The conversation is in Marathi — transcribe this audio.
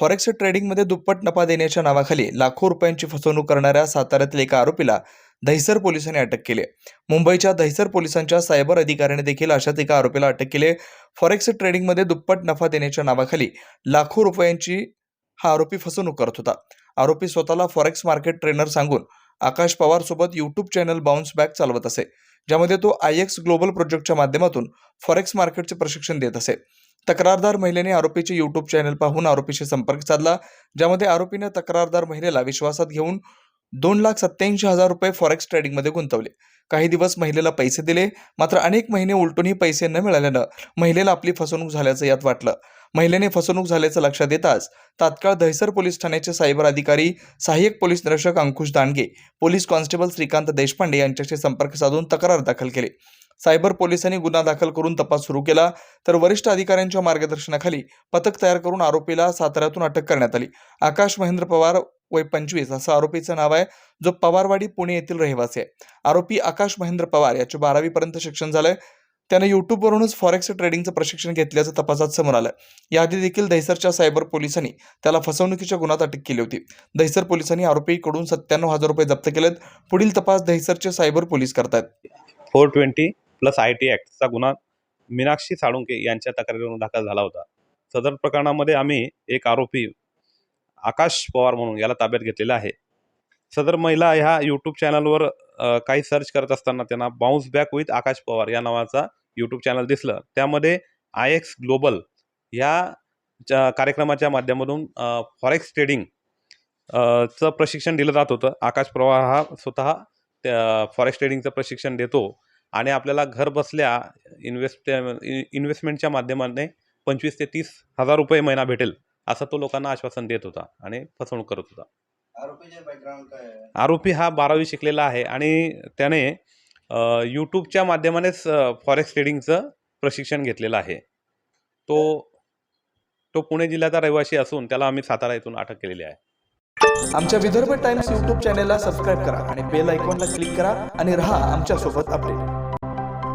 फॉरेक्स ट्रेडिंगमध्ये दुप्पट नफा देण्याच्या नावाखाली लाखो रुपयांची फसवणूक करणाऱ्या साताऱ्यातील एका आरोपीला दहिसर पोलिसांनी अटक केली मुंबईच्या दहिसर पोलिसांच्या सायबर अधिकाऱ्याने देखील अशाच एका आरोपीला अटक केली फॉरेक्स ट्रेडिंगमध्ये दुप्पट नफा देण्याच्या नावाखाली लाखो रुपयांची हा आरोपी फसवणूक करत होता. आरोपी स्वतःला फॉरेक्स मार्केट ट्रेनर सांगून आकाश पवार सोबत युट्यूब चॅनल बाउन्स बॅक चालवत असे ज्यामध्ये तो आय एक्स ग्लोबल प्रोजेक्टच्या माध्यमातून फॉरेक्स मार्केटचे प्रशिक्षण देत असे. तक्रारदार महिलेने आरोपीचे युट्यूब चॅनल पाहून आरोपीशी संपर्क साधला ज्यामध्ये आरोपीने तक्रारदार महिलेला विश्वासात घेऊन दोन लाख सत्याऐंशी हजार रुपये फॉरेक्स ट्रेडिंगमध्ये गुंतवले. काही दिवस महिलेला पैसे दिले मात्र अनेक महिने उलटूनही पैसे न मिळाल्यानं महिलेला आपली फसवणूक झाल्याचं यात वाटलं. महिलेने फसवणूक झाल्याचं लक्षात येताच तात्काळ दहिसर पोलीस ठाण्याचे सायबर अधिकारी सहाय्यक पोलीस निरीक्षक अंकुश दांडगे पोलीस कॉन्स्टेबल श्रीकांत देशपांडे यांच्याशी संपर्क साधून तक्रार दाखल केली. सायबर पोलिसांनी गुन्हा दाखल करून तपास सुरू केला तर वरिष्ठ अधिकाऱ्यांच्या मार्गदर्शनाखाली पथक तयार करून आरोपीला साताऱ्यातून अटक करण्यात आली. आकाश महेंद्र पवार वय पंचवीस असं आरोपीचं नाव आहे जो पवारवाडी पुणे येथील रहिवासी आहे. आरोपी आकाश महेंद्र पवार याचे बारावीपर्यंत शिक्षण झालंय. त्याने युट्यूबवरूनच फॉरेक्स ट्रेडिंगचं प्रशिक्षण घेतल्याचं तपासात समोर आलं. याआधी देखील दहिसरच्या सायबर पोलिसांनी त्याला फसवणुकीच्या गुन्ह्यात अटक केली होती. दहिसर पोलिसांनी आरोपीकडून सत्त्याण्णव हजार रुपये जप्त केलेत. पुढील तपास दहिसरचे सायबर पोलीस करतात four twenty plus I T ॲक्टचा गुन्हा मीनाक्षी साळुंके यांच्या तक्रारीवरून दाखल झाला होता. सदर प्रकरणामध्ये आम्ही एक आरोपी आकाश पवार म्हणून याला ताब्यात घेतलेला आहे. सदर महिला ह्या यूट्यूब चॅनलवर काही सर्च करत असताना त्यांना bounce back with Akash Pawar या नावाचा यूट्यूब चॅनल दिसलं. त्यामध्ये आय एक्स ग्लोबल ह्या कार्यक्रमाच्या माध्यमातून फॉरेक्स ट्रेडिंग चं प्रशिक्षण दिलं जात होतं. आकाश पवार हा स्वतः त्या फॉरेक्स ट्रेडिंगचं प्रशिक्षण देतो. आणि आपल्याला घर बसल्या इन्व्हेस्ट इन्व्हेस्टमेंटच्या माध्यमाने पंचवीस ते तीस हजार रुपये महिना भेटेल असं तो लोकांना आश्वासन देत होता आणि फसवणूक करत होता. आरोपी हा बारावी शिकलेला आहे आणि त्याने यूट्यूबच्या माध्यमानेच फॉरेक्स ट्रेडिंगचं प्रशिक्षण घेतलेलं आहे. तो तो पुणे जिल्ह्याचा रहिवासी असून त्याला आम्ही सातारा येथून अटक केलेली आहे. आमच्या विदर्भ टाइम्स युट्यूब चॅनेलला सबस्क्राईब करा आणि बेल आयकॉनला क्लिक करा आणि रहा आमच्यासोबत अपडेट